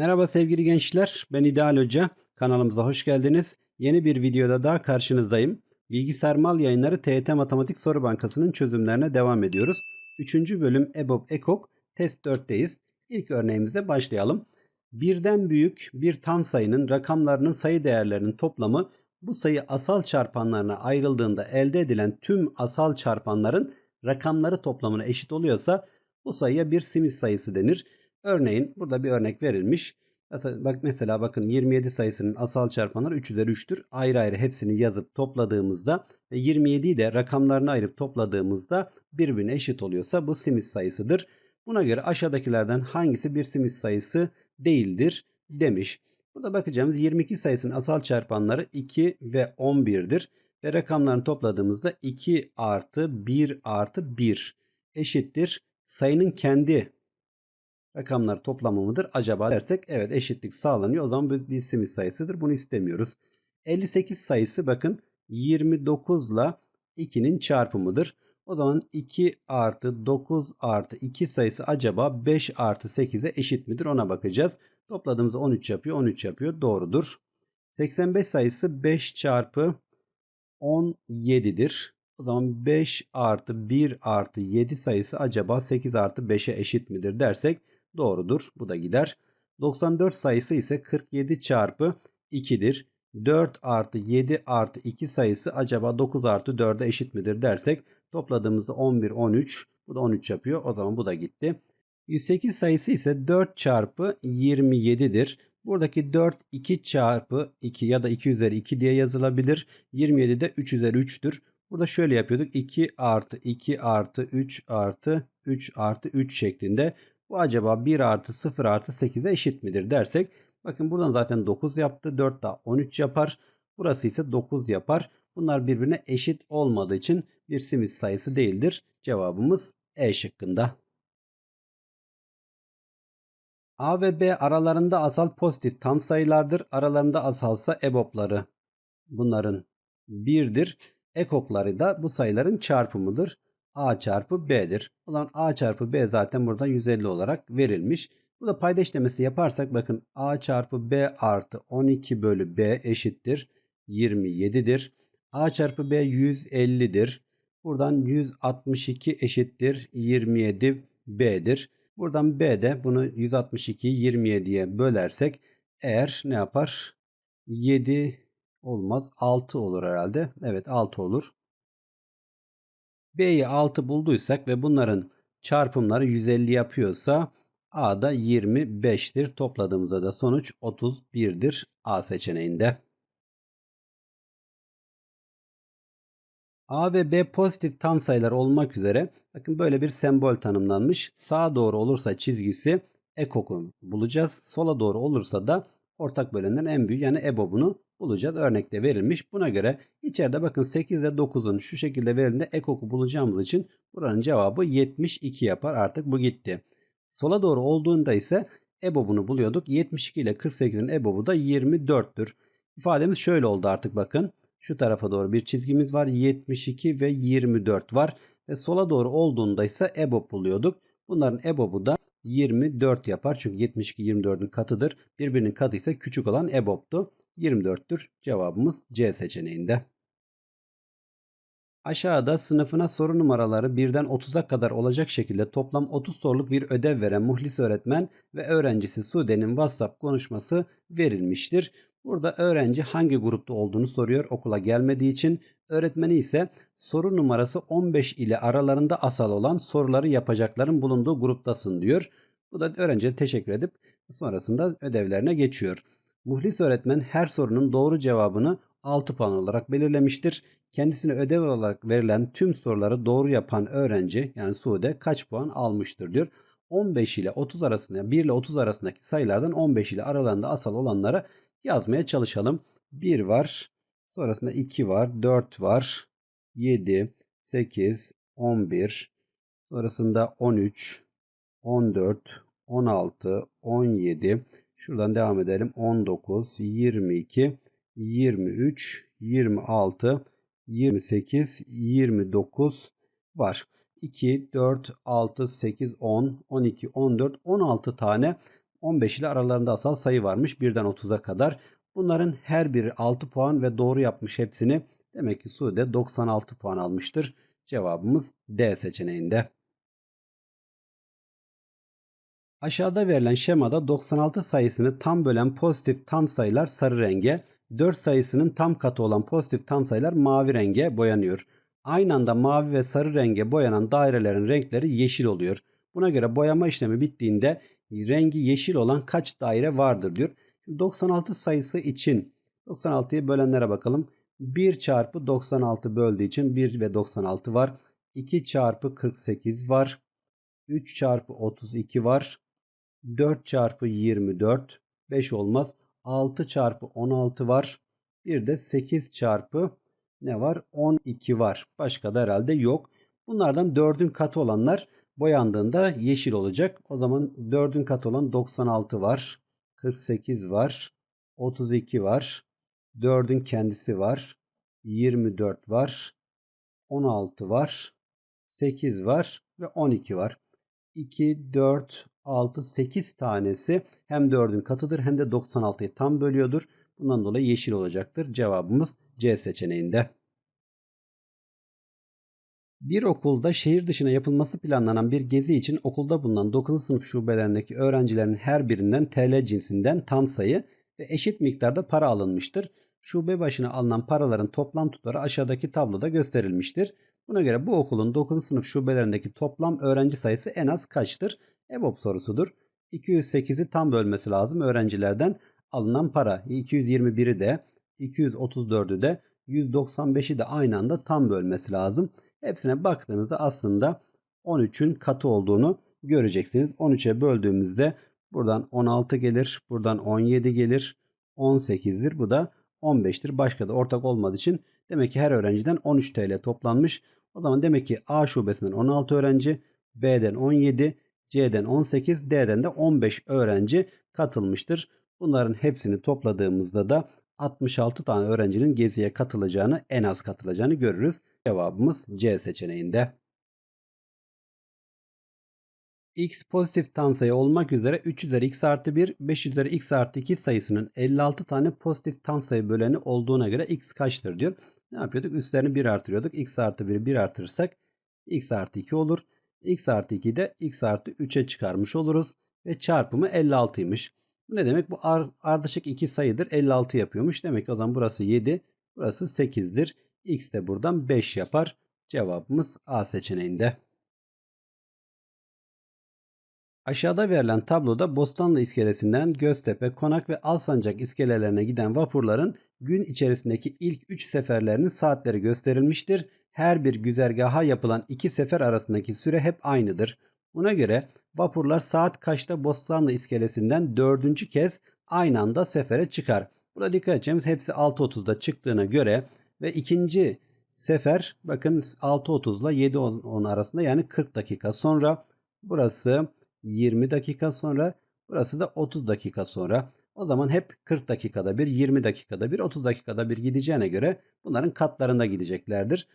Merhaba sevgili gençler, ben İdeal Hoca. Kanalımıza hoş geldiniz. Yeni bir videoda daha karşınızdayım. Bilgisayar Mal Yayınları TYT Matematik Soru Bankası'nın çözümlerine devam ediyoruz. 3. bölüm EBOB EKOK test 4'teyiz. İlk örneğimize başlayalım. Birden büyük bir tam sayının rakamlarının sayı değerlerinin toplamı bu sayı asal çarpanlarına ayrıldığında elde edilen tüm asal çarpanların rakamları toplamına eşit oluyorsa bu sayıya bir Smith sayısı denir. Örneğin burada bir örnek verilmiş. Bak mesela bakın 27 sayısının asal çarpanları 3 üzeri 3'tür. Ayrı ayrı hepsini yazıp topladığımızda ve 27'yi de rakamlarına ayırıp topladığımızda birbirine eşit oluyorsa bu Smith sayısıdır. Buna göre aşağıdakilerden hangisi bir Smith sayısı değildir demiş. Burada bakacağımız 22 sayısının asal çarpanları 2 ve 11'dir. Ve rakamlarını topladığımızda 2 artı 1 artı 1 eşittir. Sayının kendi rakamlar toplamı mıdır acaba dersek evet eşitlik sağlanıyor. O zaman bu bir Smith sayısıdır. Bunu istemiyoruz. 58 sayısı bakın 29 ile 2'nin çarpımıdır. O zaman 2 artı 9 artı 2 sayısı acaba 5 artı 8'e eşit midir ona bakacağız. Topladığımızda 13 yapıyor 13 yapıyor doğrudur. 85 sayısı 5 çarpı 17'dir. O zaman 5 artı 1 artı 7 sayısı acaba 8 artı 5'e eşit midir dersek doğrudur. Bu da gider. 94 sayısı ise 47 çarpı 2'dir. 4 artı 7 artı 2 sayısı acaba 9 artı 4'e eşit midir dersek topladığımızda 11 13 bu da 13 yapıyor. O zaman bu da gitti. 108 sayısı ise 4 çarpı 27'dir. Buradaki 4 2 çarpı 2 ya da 2 üzeri 2 diye yazılabilir. 27 de 3 üzeri 3'tür. Burada şöyle yapıyorduk. 2 artı 2 artı 3 artı 3 artı 3 şeklinde. Bu acaba 1 artı 0 artı 8'e eşit midir dersek. Bakın buradan zaten 9 yaptı. 4 daha 13 yapar. Burası ise 9 yapar. Bunlar birbirine eşit olmadığı için bir Smith sayısı değildir. Cevabımız E şıkkında. A ve B aralarında asal pozitif tam sayılardır. Aralarında asalsa EBOB'ları bunların 1'dir. Ekokları da bu sayıların çarpımıdır. A çarpı B'dir. Zaman A çarpı B zaten burada 150 olarak verilmiş. Burada payda işlemesi yaparsak bakın A çarpı B artı 12 bölü B eşittir. 27'dir. A çarpı B 150'dir. Buradan 162 eşittir 27 B'dir. Buradan B de bunu 162'yi 27'ye bölersek eğer ne yapar? 7 olmaz 6 olur herhalde. Evet 6 olur. B'yi 6 bulduysak ve bunların çarpımları 150 yapıyorsa A da 25'tir. Topladığımızda da sonuç 31'dir A seçeneğinde. A ve B pozitif tam sayılar olmak üzere bakın böyle bir sembol tanımlanmış. Sağa doğru olursa çizgisi ekok'u bulacağız. Sola doğru olursa da ortak bölenlerin en büyüğü yani EBOB'unu bulacağız. Örnekte verilmiş. Buna göre içeride bakın 8 ile 9'un şu şekilde verildiğinde ekok'u bulacağımız için buranın cevabı 72 yapar. Artık bu gitti. Sola doğru olduğunda ise EBOB'unu buluyorduk. 72 ile 48'in EBOB'u da 24'tür. İfademiz şöyle oldu artık bakın. Şu tarafa doğru bir çizgimiz var. 72 ve 24 var. Ve sola doğru olduğunda ise EBOB buluyorduk. Bunların EBOB'u da 24 yapar. Çünkü 72 24'ün katıdır. Birbirinin katı ise küçük olan EBOB'tu. 24'tür. Cevabımız C seçeneğinde. Aşağıda sınıfına soru numaraları birden 30'a kadar olacak şekilde toplam 30 soruluk bir ödev veren Muhlis öğretmen ve öğrencisi Sude'nin WhatsApp konuşması verilmiştir. Burada öğrenci hangi grupta olduğunu soruyor okula gelmediği için. Öğretmeni ise soru numarası 15 ile aralarında asal olan soruları yapacakların bulunduğu gruptasın diyor. Bu da öğrenciye teşekkür edip sonrasında ödevlerine geçiyor. Muhlis öğretmen her sorunun doğru cevabını 6 puan olarak belirlemiştir. Kendisine ödev olarak verilen tüm soruları doğru yapan öğrenci yani Sude kaç puan almıştır diyor. 15 ile 30 arasında 1 ile 30 arasındaki sayılardan 15 ile aralarında asal olanları yazmaya çalışalım. 1 var. Sonrasında 2 var. 4 var. 7, 8, 11. Sonrasında 13, 14, 16, 17. Şuradan devam edelim. 19, 22, 23, 26, 28, 29 var. 2, 4, 6, 8, 10, 12, 14, 16 tane 15 ile aralarında asal sayı varmış 1'den 30'a kadar. Bunların her biri 6 puan ve doğru yapmış hepsini. Demek ki Sude 96 puan almıştır. Cevabımız D seçeneğinde. Aşağıda verilen şemada 96 sayısını tam bölen pozitif tam sayılar sarı renge, 4 sayısının tam katı olan pozitif tam sayılar mavi renge boyanıyor. Aynı anda mavi ve sarı renge boyanan dairelerin renkleri yeşil oluyor. Buna göre boyama işlemi bittiğinde rengi yeşil olan kaç daire vardır diyor. 96 sayısı için 96'yı bölenlere bakalım. 1 çarpı 96 böldüğü için 1 ve 96 var. 2 çarpı 48 var. 3 çarpı 32 var. 4 çarpı 24 5 olmaz. 6 çarpı 16 var. Bir de 8 çarpı ne var? 12 var. Başka da herhalde yok. Bunlardan 4'ün katı olanlar boyandığında yeşil olacak. O zaman 4'ün katı olan 96 var. 48 var. 32 var. 4'ün kendisi var. 24 var. 16 var. 8 var ve 12 var. 2, 4, 6, 8 tanesi hem 4'ün katıdır hem de 96'yı tam bölüyordur. Bundan dolayı yeşil olacaktır. Cevabımız C seçeneğinde. Bir okulda şehir dışına yapılması planlanan bir gezi için okulda bulunan 9. sınıf şubelerindeki öğrencilerin her birinden TL cinsinden tam sayı ve eşit miktarda para alınmıştır. Şube başına alınan paraların toplam tutarı aşağıdaki tabloda gösterilmiştir. Buna göre bu okulun 9. sınıf şubelerindeki toplam öğrenci sayısı en az kaçtır? EBOB sorusudur. 208'i tam bölmesi lazım öğrencilerden alınan para. 221'i de 234'ü de 195'i de aynı anda tam bölmesi lazım. Hepsine baktığınızda aslında 13'ün katı olduğunu göreceksiniz. 13'e böldüğümüzde buradan 16 gelir, buradan 17 gelir, 18'dir. Bu da 15'tir. Başka da ortak olmadığı için demek ki her öğrenciden 13 TL toplanmış. O zaman demek ki A şubesinden 16 öğrenci, B'den 17, C'den 18, D'den de 15 öğrenci katılmıştır. Bunların hepsini topladığımızda da 66 tane öğrencinin geziye katılacağını, en az katılacağını görürüz. Cevabımız C seçeneğinde. x pozitif tam sayı olmak üzere 3 üzeri x artı 1, 5 üzeri x artı 2 sayısının 56 tane pozitif tam sayı böleni olduğuna göre x kaçtır diyor. Ne yapıyorduk? Üstlerini 1 artırıyorduk. x artı 1'i 1 artırırsak x artı 2 olur. X artı 2'yi de x artı 3'e çıkarmış oluruz. Ve çarpımı 56'ymış. Bu ne demek? Bu ardışık iki sayıdır. 56 yapıyormuş. Demek ki o zaman burası 7. Burası 8'dir. X de buradan 5 yapar. Cevabımız A seçeneğinde. Aşağıda verilen tabloda Bostanlı iskelesinden Göztepe, Konak ve Alsancak iskelelerine giden vapurların gün içerisindeki ilk 3 seferlerinin saatleri gösterilmiştir. Her bir güzergaha yapılan 2 sefer arasındaki süre hep aynıdır. Buna göre vapurlar saat kaçta Bostanlı iskelesinden dördüncü kez aynı anda sefere çıkar. Burada dikkat edeceğimiz hepsi 6.30'da çıktığına göre ve ikinci sefer bakın 6.30 ile 7.10 arasında yani 40 dakika sonra burası 20 dakika sonra burası da 30 dakika sonra. O zaman hep 40 dakikada bir, 20 dakikada bir, 30 dakikada bir gideceğine göre bunların katlarında gideceklerdir.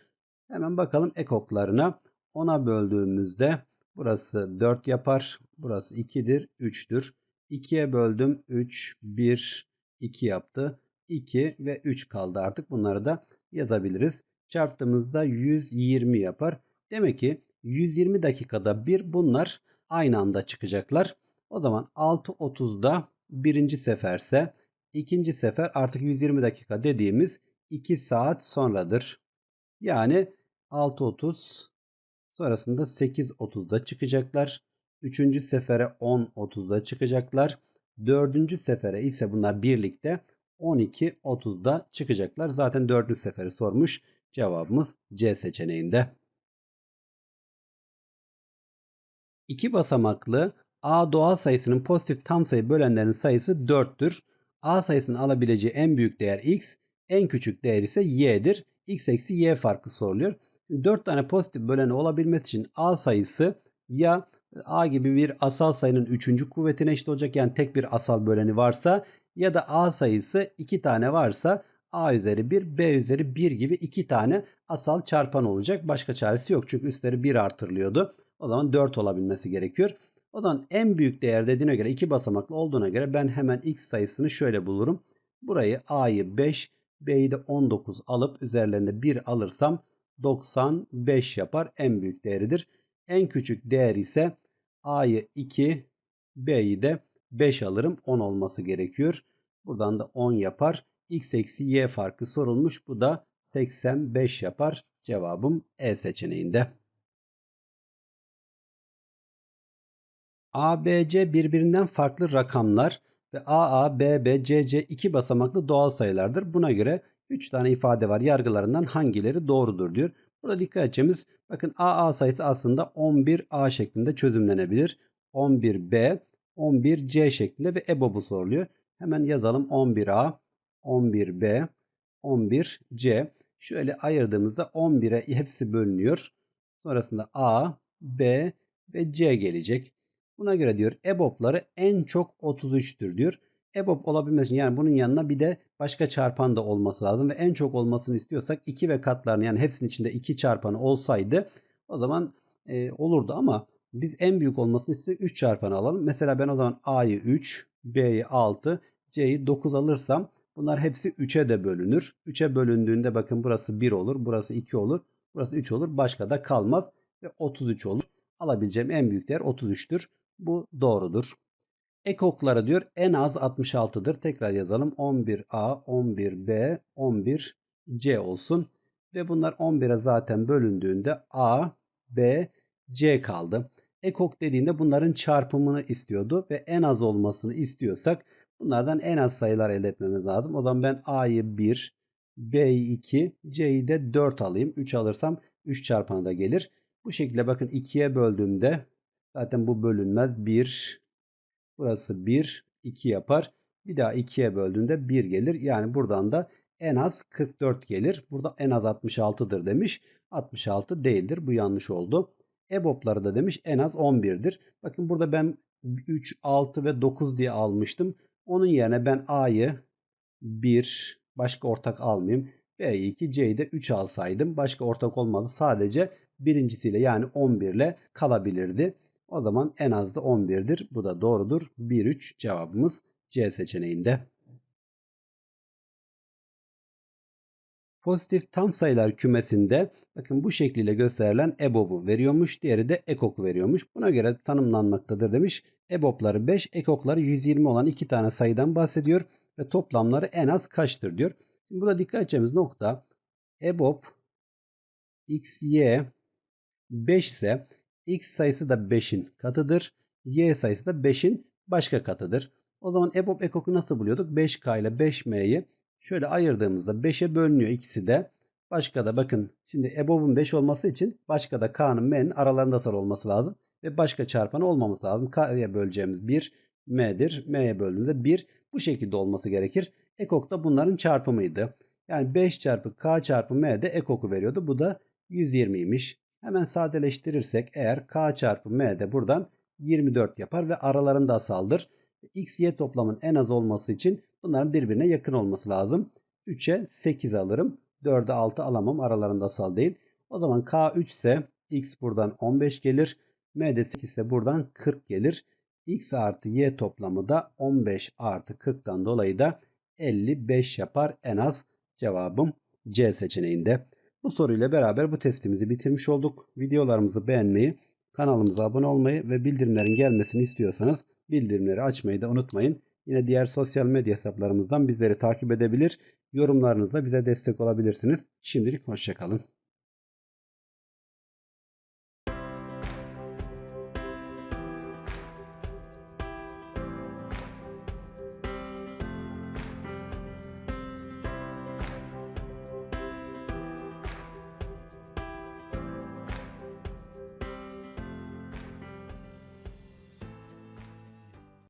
Hemen bakalım ekoklarına. 10'a böldüğümüzde burası 4 yapar. Burası 2'dir, 3'tür. 2'ye böldüm 3, 1, 2 yaptı. 2 ve 3 kaldı artık. Bunları da yazabiliriz. Çarptığımızda 120 yapar. Demek ki 120 dakikada bir bunlar aynı anda çıkacaklar. O zaman 6.30'da birinci seferse ikinci sefer artık 120 dakika dediğimiz 2 saat sonradır. Yani 6.30 sonrasında 8.30'da çıkacaklar. Üçüncü sefere 10.30'da çıkacaklar. Dördüncü sefere ise bunlar birlikte 12.30'da çıkacaklar. Zaten dördüncü seferi sormuş. Cevabımız C seçeneğinde. İki basamaklı A doğal sayısının pozitif tam sayı bölenlerin sayısı 4'tür. A sayısının alabileceği en büyük değer x, en küçük değer ise y'dir. X eksi y farkı soruluyor. 4 tane pozitif böleni olabilmesi için A sayısı ya A gibi bir asal sayının 3. kuvvetine eşit olacak yani tek bir asal böleni varsa ya da A sayısı 2 tane varsa A üzeri 1, B üzeri 1 gibi 2 tane asal çarpan olacak. Başka çaresi yok çünkü üstleri 1 artırılıyordu. O zaman 4 olabilmesi gerekiyor. O zaman en büyük değer dediğine göre iki basamaklı olduğuna göre ben hemen x sayısını şöyle bulurum. Burayı a'yı 5, b'yi de 19 alıp üzerlerinde 1 alırsam 95 yapar. En büyük değeridir. En küçük değer ise a'yı 2, b'yi de 5 alırım. 10 olması gerekiyor. Buradan da 10 yapar. x eksi y farkı sorulmuş. Bu da 85 yapar. Cevabım E seçeneğinde. ABC birbirinden farklı rakamlar ve AA, BB, CC iki basamaklı doğal sayılardır. Buna göre 3 tane ifade var. Yargılarından hangileri doğrudur diyor. Burada dikkat edeceğimiz bakın AA sayısı aslında 11A şeklinde çözümlenebilir. 11B, 11C şeklinde ve EBOB'u soruluyor. Hemen yazalım 11A, 11B, 11C. Şöyle ayırdığımızda 11'e hepsi bölünüyor. Sonrasında A, B ve C gelecek. Buna göre diyor EBOB'ları en çok 33'tür diyor. EBOB olabilmesi yani bunun yanına bir de başka çarpan da olması lazım ve en çok olmasını istiyorsak 2 ve katlarını yani hepsinin içinde 2 çarpanı olsaydı o zaman e, olurdu ama biz en büyük olmasını istiyorsak 3 çarpanı alalım. Mesela ben o zaman A'yı 3, B'yi 6, C'yi 9 alırsam bunlar hepsi 3'e de bölünür. 3'e bölündüğünde bakın burası 1 olur, burası 2 olur, burası 3 olur. Başka da kalmaz ve 33 olur. Alabileceğim en büyük değer 33'tür. Bu doğrudur. Ekokları diyor en az 66'dır. Tekrar yazalım. 11A, 11B, 11C olsun. Ve bunlar 11'e zaten bölündüğünde A, B, C kaldı. Ekok dediğinde bunların çarpımını istiyordu ve en az olmasını istiyorsak bunlardan en az sayılar elde etmemiz lazım. O zaman ben A'yı 1, B'yi 2, C'yi de 4 alayım. 3 alırsam 3 çarpanı da gelir. Bu şekilde bakın 2'ye böldüğümde zaten bu bölünmez. 1, burası 1, 2 yapar. Bir daha 2'ye böldüğünde 1 gelir. Yani buradan da en az 44 gelir. Burada en az 66'dır demiş. 66 değildir. Bu yanlış oldu. EBOB'ları da demiş en az 11'dir. Bakın burada ben 3, 6 ve 9 diye almıştım. Onun yerine ben A'yı 1, başka ortak almayayım. B'yi 2, C'yi de 3 alsaydım başka ortak olmazdı. Sadece birincisiyle yani 11 ile kalabilirdi. O zaman en az da 11'dir. Bu da doğrudur. 1-3 cevabımız C seçeneğinde. Pozitif tam sayılar kümesinde bakın bu şekliyle gösterilen EBOB'u veriyormuş. Diğeri de EKOK'u veriyormuş. Buna göre tanımlanmaktadır demiş. EBOB'ları 5, EKOK'ları 120 olan iki tane sayıdan bahsediyor. Ve toplamları en az kaçtır diyor. Şimdi burada dikkat edeceğimiz nokta EBOB XY 5 ise x sayısı da 5'in katıdır. Y sayısı da 5'in başka katıdır. O zaman EBOB EKOK'u nasıl buluyorduk? 5K ile 5M'yi şöyle ayırdığımızda 5'e bölünüyor ikisi de. Başka da bakın şimdi EBOB'un 5 olması için başka da K'nın M'nin aralarında sarı olması lazım. Ve başka çarpanı olmaması lazım. K'ya böleceğimiz 1 M'dir. M'ye böldüğümüzde 1 bu şekilde olması gerekir. EKOK da bunların çarpımıydı. Yani 5 çarpı K çarpı M de EKOK'u veriyordu. Bu da 120'ymiş. Hemen sadeleştirirsek eğer k çarpı m de buradan 24 yapar ve aralarında asaldır. x, y toplamın en az olması için bunların birbirine yakın olması lazım. 3'e 8 alırım. 4'e 6 alamam. Aralarında asal değil. O zaman k 3 ise x buradan 15 gelir. m de 8 ise buradan 40 gelir. x artı y toplamı da 15 artı 40'tan dolayı da 55 yapar en az. Cevabım C seçeneğinde. Bu soruyla beraber bu testimizi bitirmiş olduk. Videolarımızı beğenmeyi, kanalımıza abone olmayı ve bildirimlerin gelmesini istiyorsanız bildirimleri açmayı da unutmayın. Yine diğer sosyal medya hesaplarımızdan bizleri takip edebilir, yorumlarınızla bize destek olabilirsiniz. Şimdilik hoşçakalın.